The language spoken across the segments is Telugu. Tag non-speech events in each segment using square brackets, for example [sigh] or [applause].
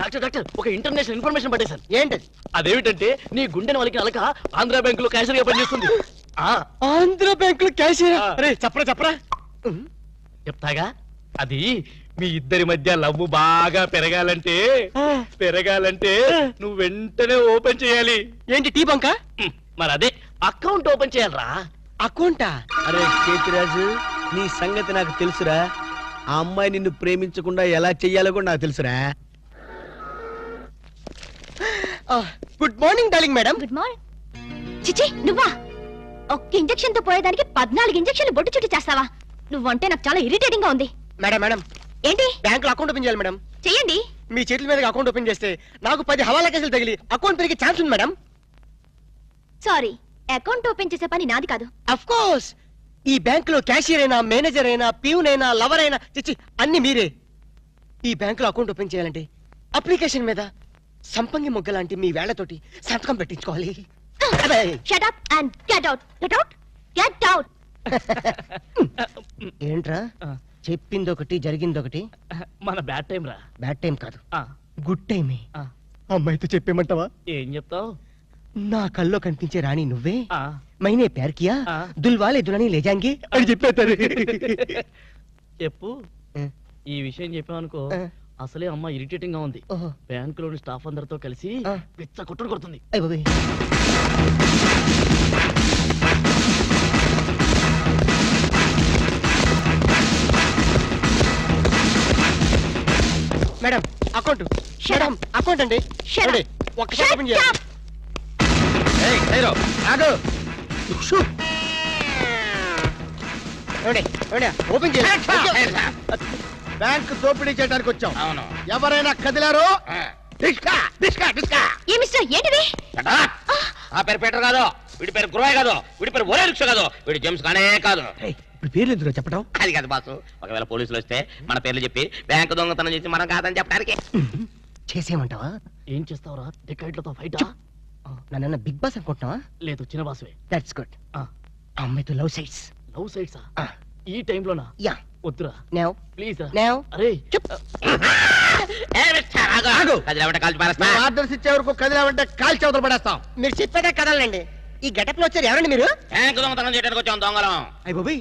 డాక్టర్ డాక్టర్ ఒక ఇంటర్నేషనల్ ఇన్ఫర్మేషన్ పట్టేశాను ఏంటది? అదేమిటంటే నీ గుండెని వాళ్ళకి అలక ఆంధ్ర బ్యాంకులో క్యాషియర్గా పనిచేస్తుంది. ఆ. ఆంధ్ర బ్యాంకులో క్యాషియర్? ఆ. అరే చెప్పరా చెప్పరా? చెప్తాగా? అది మీ ఇద్దరి మధ్య లవ్ బాగా పెరగాలంటే పెరగాలంటే నువ్వు వెంటనే ఓపెన్ చేయాలి. ఏంటి టీ బంక? మరి అదే అకౌంట్ ఓపెన్ చేయాలరా. అకౌంటా? అరే చేతిరాజు నీ సంగతి నాకు తెలుసురా. ఆ అమ్మాయి నిన్ను ప్రేమించకుండా ఎలా చెయ్యాలో కూడా నాకు తెలుసురా. Good morning darling madam good morning చిచి నువ్వా? ఒక్క ఇంజెక్షన్తో పోయేదానికి పద్నాలుగు ఇంజెక్షన్లు బొట్టు చుట్టూ చేస్తావా? నువ్వంటే నాకు చాలా ఇరిటేటింగ్గా ఉంది. మేడం మేడం ఏంటి? బ్యాంక్లో అకౌంట్ ఓపెన్ చేయాలి మేడం చెయ్యండి. మీ చేతుల మీద అకౌంట్ ఓపెన్ చేస్తే నాకు పది హవాలా కేసులు తగిలి అకౌంట్ పెరిగే ఛాన్స్ ఉంది మేడం సారీ అకౌంట్ ఓపెన్ చేసే పని నాది కాదు. అఫ్ కోర్స్ ఈ బ్యాంక్లో క్యాషియర్ అయినా మేనేజర్ అయినా ప్యూన్ అయినా లవర్ అయినా చిచ్చి అన్ని మీరే. ఈ బ్యాంక్లో అకౌంట్ ఓపెన్ చేయాలంటే అప్లికేషన్ మీద సంపంగి మొగ్గ లాంటి మీ వేళ్ళతోటి సంతకం పెట్టించుకోవాలి. అదే. Shut up and get out get out get out ఏంట్రా? చెప్పింది ఒకటి జరిగింది ఒకటి మన బ్యాడ్ టైం రా. బ్యాడ్ టైం కాదు. ఆ, గుడ్ టైమే ఆ, అమ్మాయితో చెప్పేమంటావా? ఏం చెప్తావు? నా కల్లో కనిపించే రాణి నువ్వే? ఆ, మైనే ప్యార్ కియా ఆ. దుల్వాలే దులని లేజాంగి? అని చెప్పేస్తారు చెప్పు. ఈ విషయం చెప్పావనుకో. అసలే అమ్మ ఇరిటేటింగ్గా ఉంది. ఓహో. బ్యాంకులోని స్టాఫ్ అందరితో కలిసి. పిచ్చ కొట్టుడు కొడుతుంది. Madam account. మేడం అకౌంట్ అండి. ఒక్కసారి ఓపెన్ చేయాలి ఓపెన్ చేయాలి బ్యాంక్ దోపిడీ చేయడానికి వచ్చాం. అవును. ఎవరైనా కదిలారో? ఏ మిస్టర్ ఏంటిది? ఆ. పేరు పీటర్ కాదు వీడి పేరు గురవయ్య కాదు వీడి పేరు ఒరే రిక్ష కాదు వీడి జేమ్స్ కానే కాదు. ఇప్పుడు పేర్లు ఎందుకు చెప్పడం అది కాదు బాసు ఒకవేళ పోలీసులు వస్తే మన పేర్లు చెప్పి బ్యాంకు దొంగతనం చేసి మనం కాదని చెప్పడానికి. చేసేయమంటావా? ఏం చేస్తావురా? డికాయిట్లతో ఫైటా నన్న బిగ్ బాస్ అనుకుంటున్నావా? లేదు చిన్న బాసువే. దట్స్ గుడ్ ఆ. అమ్మాయితో లవ్ సైడ్స్ లవ్ సైడ్సా ఆ. ఈ టైంలోనా? యా. వద్దురా. ప్లీజ్. అరే. కదిలేమంటే కాల్చి. ఆర్డర్స్ అవతల పడేస్తాం. మీరు చెప్పేదే కదలండి. ఈ గెటప్లో వచ్చారు ఎవరండి మీరు? బ్యాంకు దొంగతనం చేయడానికి వచ్చాం దొంగలం. అయ్య బాబోయ్.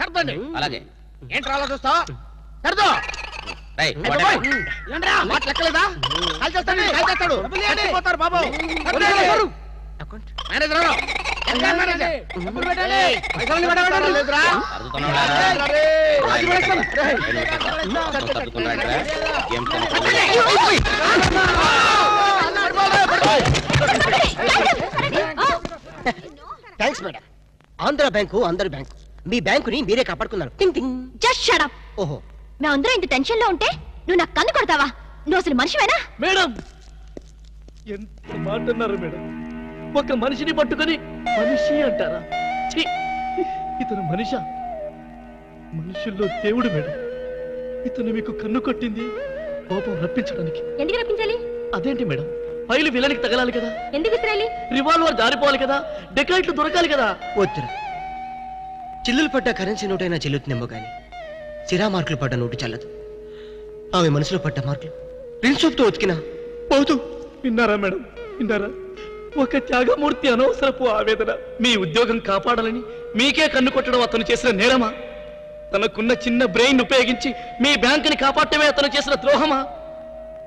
సర్దండి అలాగే. ఏంట్రా అలా చూస్తా సర్దో రేయ్, అయ్ వాడే. బాబోయ్. ఏంట్రా? మాట లెక్కలేదా కాల్చేస్తాడు కాల్చేస్తాడు చచ్చిపోతారు బాబు. వదిలేయ్. Account. Thanks madam. Andhra bank అందరి బ్యాంకు. మీ బ్యాంకుని మీరే కాపాడుకున్నారు. టింగ్ టింగ్. జస్ట్ షట్ అప్ ఓహో. మేమందరం ఇంత టెన్షన్లో ఉంటే నువ్వు నాకు కన్ను కొడతావా? నువ్వు అసలు మనిషివేనా? మేడం! ఎంత మాట అన్నారు మేడం? ఒక మనిషిని పట్టుకొని మనిషి అంటారా? ఛీ! ఇతను మనిషా. మనుషుల్లో దేవుడు మేడం. ఇతను మీకు కన్ను కొట్టింది కోపం రప్పించడానికి. ఎందుకు రప్పించాలి? అదేంటి మేడం? ఫైలు విలనికి తగలాలి కదా. ఎందుకు రివాల్వర్ జారిపోవాలి కదా. డెకాయిట్లు దొరకాలి కదా. వద్దురా. చిల్లులు పడ్డ కరెన్సీ నోటైనా చెల్లుతుందేమో గాని సిరా మార్కులు పడ్డ నోటు చల్లదు. ఆమె మనసులో పడ్డ మార్కులు. ప్రిన్సూప్తో ఉతికినా పోతూ. విన్నారా మేడం? విన్నారా? ఒక త్యాగమూర్తి అనవసరపు ఆవేదన. మీ ఉద్యోగం కాపాడాలని మీకే కన్ను కొట్టడం అతను చేసిన నేరమా? తనకున్న చిన్న బ్రెయిన్ ఉపయోగించి మీ బ్యాంకుని కాపాడటమే అతను చేసిన ద్రోహమా?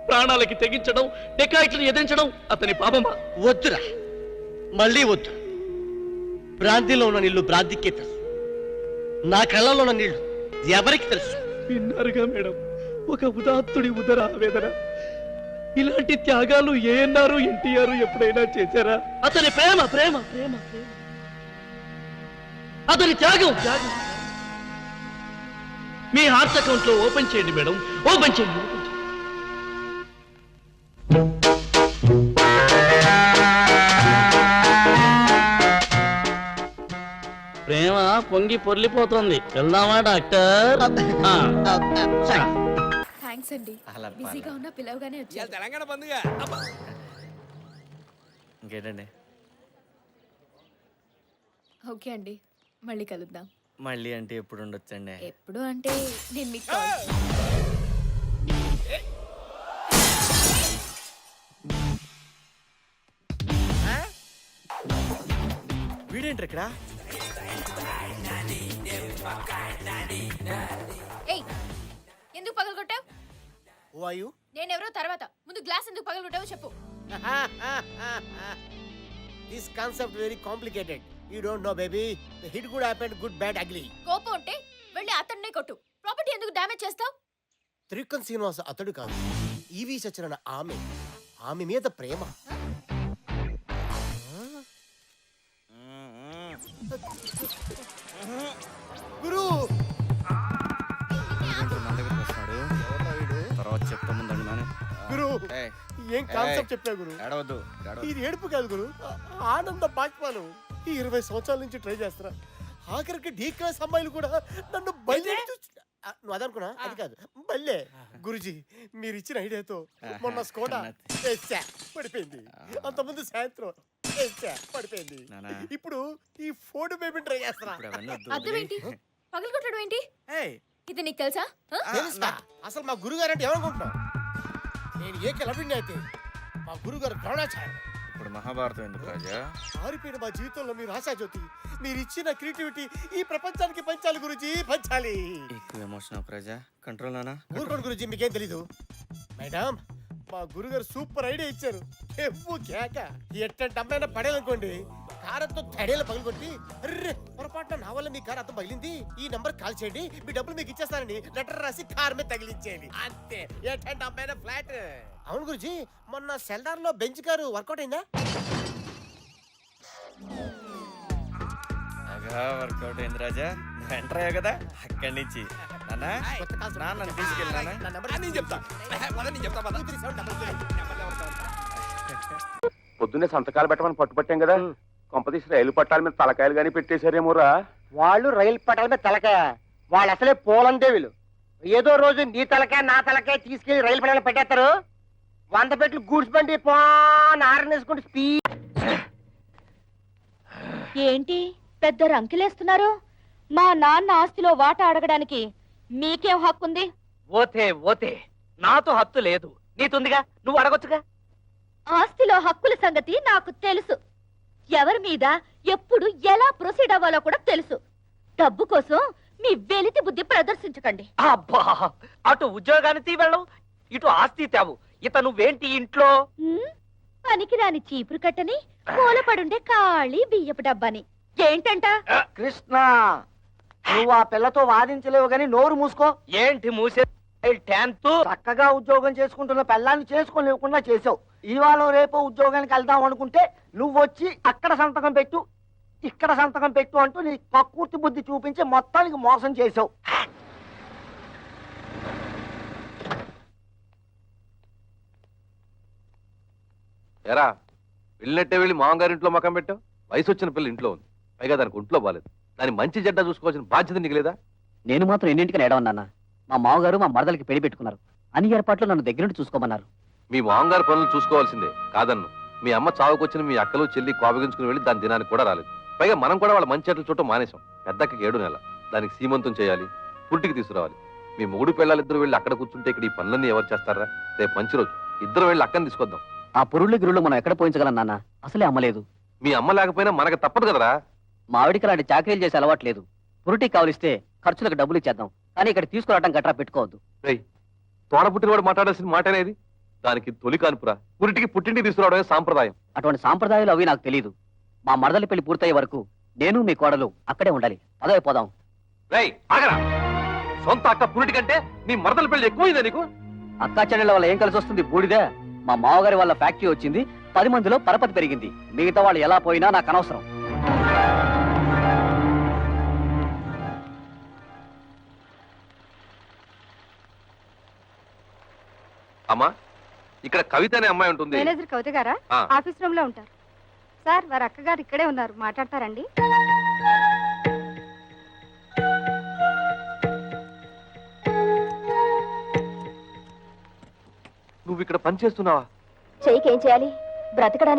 ప్రాణాలకి తెగించడం డెకాయిట్లను ఎదిరించడం అతని పాపమా? వద్దురా. మళ్ళీ వద్దు. భ్రాంతిలో ఉన్న నీళ్ళు భ్రాంతికే తెలుసు. నా కళ్ళలో ఉన్న నీళ్ళు ఎవరికి తెలుసు? విన్నారుగా మేడం. ఒక ఉదాత్తుడి ఉదర ఆవేదన. ఇలాంటి త్యాగాలు ఏఎన్ఆర్ ఎన్టీఆర్ ఎప్పుడైనా చేశారా? అతని ప్రేమ ప్రేమ ప్రేమ ప్రేమ. అతని త్యాగం. త్యాగం మీ హార్ట్ అకౌంట్లో ఓపెన్ చేయండి మేడం. ఓపెన్ చేయండి ఓపెన్ చేయండి. ప్రేమ పొంగి పొర్లిపోతుంది. వెళ్దామా డాక్టర్. థ్యాంక్స్ అండి. అలా బిజీగా ఉన్న పిలవగానే వచ్చాను తెలంగాణ పండుగ. ఇంకేంటండి? ఓకే అండి. మళ్ళీ కలుద్దాం. మళ్ళీ అంటే ఎప్పుడు ఉండొచ్చండి? ఎప్పుడు అంటే నేను మీకు వీడేంటి ఇక్కడ? ఎందుకు పగలగొట్టావు? Who are you? నేనెవరో తర్వాత ముందు గ్లాస్ ఎందుకు పగలగొట్టావో చెప్పు [laughs] This concept very complicated. You don't know, baby. The hit good happened, good, bad, ugly. కోపం ఉంటే వెళ్ళి అతన్నే కొట్టు ప్రాపర్టీ ఎందుకు డ్యామేజ్ చేస్తావు త్రికన్ శ్రీనివాస అతడు కాదు ఈవి సచిన ఆమె ఆమె మీద ప్రేమ ఏం కాన్సెప్ట్. చెప్పా గురు? ఏడవద్దు. ఇది ఏడుపు కాదు గురు. ఆనంద బాష్పాలు ఈ ఇరవై సంవత్సరాల నుంచి ట్రై చేస్తున్నా. ఆఖరికి డీ క్లాస్ అమ్మాయిలు కూడా నన్ను ఆ, నువ్వు అదనుకున్నా అది కాదు. బల్లే. గురుజీ మీరు ఇచ్చిన ఐడియాతో మొన్న స్కోడా. వేసా [laughs] పడిపోయింది. అంతకుముందు సాయంత్రం వేసా పడిపోయింది. నానా. ఇప్పుడు ఈ ఫోన్ పేమెంట్ ట్రై చేస్తున్నా. అర్థం. ఏంటి [laughs] పగలగొట్టడం ఏంటి? ఏయ్, ఇది నీకు తెలుసా? అసలు మా గురుగారు అంటే ఏమనుకుంటున్నావు? నేను ఏ కిలబిండి అయితే మా గురుగారు ద్రోణాచార్య ఇప్పుడు మహాభారతం ఎందుకు రాజా? మారిపోయిన మా జీవితంలో మీరు ఆశాజ్యోతి మీరు ఇచ్చిన క్రియేటివిటీ ఈ ప్రపంచానికి పంచాలి గురుజీ పంచాలి. ఎక్కువ ఎమోషన్ అవ్వకు రాజా. కంట్రోల్ నానా? ఊరుకోండి గురుజీ మీకేం తెలీదు. మేడం మా గురుగారు సూపర్ ఐడియా ఇచ్చారు. ఎవ్వు కేక. ఎట్టంటే అమ్మాయినా పడేయాలనుకోండి కారంతో తడేలు పగలగొట్టి అర్రే పొరపాటున నా వల్ల మీ కారు అర్థం పగిలింది. ఈ నంబర్ కాల్ చేయండి. మీ డబ్బులు మీకు ఇచ్చేస్తానని లెటర్ రాసి కార్ మీద తగిలించేయండి అంతే. ఎట్టంటే అమ్మాయిన ఫ్లాట్. అవును గురుజీ మొన్న సెల్దార్లో బెంచ్ కారు వర్కౌట్ అయిందా? బాగా వర్కౌట్ అయింది రాజా. ఎంటర్ అయ్యావు కదా? అక్కడి నుంచి. నాన్న? తీసుకెళ్ళి నేను చెప్తా. నేను. పొద్దున్నే సంతకాలు పెట్టమని పట్టుపట్టాం కదా. కొంపతీసి రైలు పట్టాల మీద తలకాయలు కానీ పెట్టేశారేమోరా? వాళ్ళు రైలు పట్టాల మీద తలకాయ. వాళ్ళు అసలే పోలందేవులు ఏదో రోజు నీ తలకాయ నా తలకాయ తీసుకెళ్ళి రైలు పట్టాల పెట్టేస్తారు. వంద పెట్లు గూడ్స్ బండి పోన్ ఆరనేసుకుంటూ స్పీ ఏంటి? పెద్ద రంకిలేస్తున్నారు మా నాన్న ఆస్తిలో వాటా అడగడానికి మీకేం హక్కుంది? ఓతే ఓతే. నాతో హత్తు లేదు. నీతుందిగా? నువ్వు అడగొచ్చుగా? ఆస్తిలో హక్కుల సంగతి నాకు తెలుసు. ఎవరి మీద ఎప్పుడు ఎలా ప్రొసీడ్ అవ్వాలో కూడా తెలుసు. డబ్బు కోసం మీ వెలితి బుద్ధి ప్రదర్శించకండి. అబ్బా అటు ఉద్యోగాన్ని తీవెళ్ళం ఇటు ఆస్తి తేవు. ఇత నువ్వేంటి ఇంట్లో? ఉమ్, పనికిరాని చీపురు కట్టని పూలపడుండే ఖాళీ బియ్యపు డబ్బాని. ఏంటంట? కృష్ణ నువ్వు ఆ పిల్లతో వాదించలేవు గాని నోరు మూసుకో. ఏంటి మూసే? టెన్త్? చక్కగా ఉద్యోగం చేసుకుంటున్న పిల్లాన్ని చేసుకోలేకుండా చేసావు. ఇవాళ రేపు ఉద్యోగానికి వెళ్దాం అనుకుంటే నువ్వు వచ్చి అక్కడ సంతకం పెట్టు ఇక్కడ సంతకం పెట్టు అంటూ నీ కక్కుర్తి బుద్ధి చూపించి మొత్తానికి మోసం చేసావు ఎరా వెళ్ళినట్టే వెళ్ళి మామగారి ఇంట్లో మకం పెట్టావు వయసు వచ్చిన పిల్ల ఇంట్లో ఉంది. పైగా దానికి ఒంట్లో బాలేదు. దాని మంచి చెడ్డ చూసుకోవాల్సిన బాధ్యత నీకు లేదా? నేను మాత్రం ఎన్నింటికి ఏడవన్నా మా మామగారు మా మరదలకి పెళ్ళి పెట్టుకున్నారు. అన్ని ఏర్పాట్లు నన్ను దగ్గర నుండి చూసుకోమన్నారు. మీ మామగారి పనులు చూసుకోవాల్సిందే కాదన్ను. మీ అమ్మ చావుకొచ్చిన మీ అక్కలు చెల్లి కోపగించుకుని వెళ్ళి దాని దినానికి కూడా రాలేదు. పైగా మనం కూడా వాళ్ళ మంచి చెట్లు చూడటం మానేశాం. పెద్దకి ఏడు నెల దానికి సీమంతం చేయాలి పుట్టికి తీసుకురావాలి. మీ మూడు పిల్లలిద్దరు వెళ్ళి అక్కడ కూర్చుంటే ఇక్కడ ఈ పనులన్నీ ఎవరు చేస్తారా? రేపు మంచి రోజు. ఇద్దరు వెళ్ళి అక్కని తీసుకొద్దాం. ఆ పురుళ్ళు గిరుళ్ళు మనం ఎక్కడ పోయించగలం నాన్న? అసలే అమ్మలేదు మీ అమ్మ లేకపోయినా మనకు తప్పదు కదరా. మా ఆవిడికి అలాంటి చాకరీలు చేసే అలవాట్లేదు పురుటికి కావలిస్తే ఖర్చులకు డబ్బులు ఇచ్చేద్దాం. కానీ ఇక్కడ తీసుకురావడం గట్రా పెట్టుకోవద్దు. తోడ పుట్టినవాడు మాట్లాడాల్సిన మాట అనేది దానికి తొలి కానుపురా. పురిటికి పుట్టింటికి తీసుకురావడమే సాంప్రదాయం. అటువంటి సాంప్రదాయాలు అవి నాకు తెలియదు మా మరదలి పెళ్ళి పూర్తయ్యే వరకు నేను మీ కోడలు అక్కడే ఉండాలి. పదవి పోదాం. రేయ్ ఆగరా. సొంత అక్క పురిటి కంటే నీ మరదల పెళ్ళి ఎక్కువైందా నీకు? అక్కా చెల్లెల వల్ల ఏం కలిసి వస్తుంది బూడిదే? మా మామగారి వాళ్ళ ఫ్యాక్టరీ వచ్చింది. పది మందిలో పరపతి పెరిగింది. మిగతా వాళ్ళు ఎలా పోయినా నాకు అనవసరం. అమ్మా ఇక్కడ కవిత అనే అమ్మాయి ఉంటుంది. మేనేజర్ కవిత గారా? ఆ. ఆఫీస్ రూమ్లో ఉంటారు. సార్ వారి అక్కగారు ఇక్కడే ఉన్నారు. మాట్లాడతారండి. నువ్వు ఇక్కడ పని చేస్తున్నావా? చెయ్యికేం చేయాలి? బ్రతకడానికి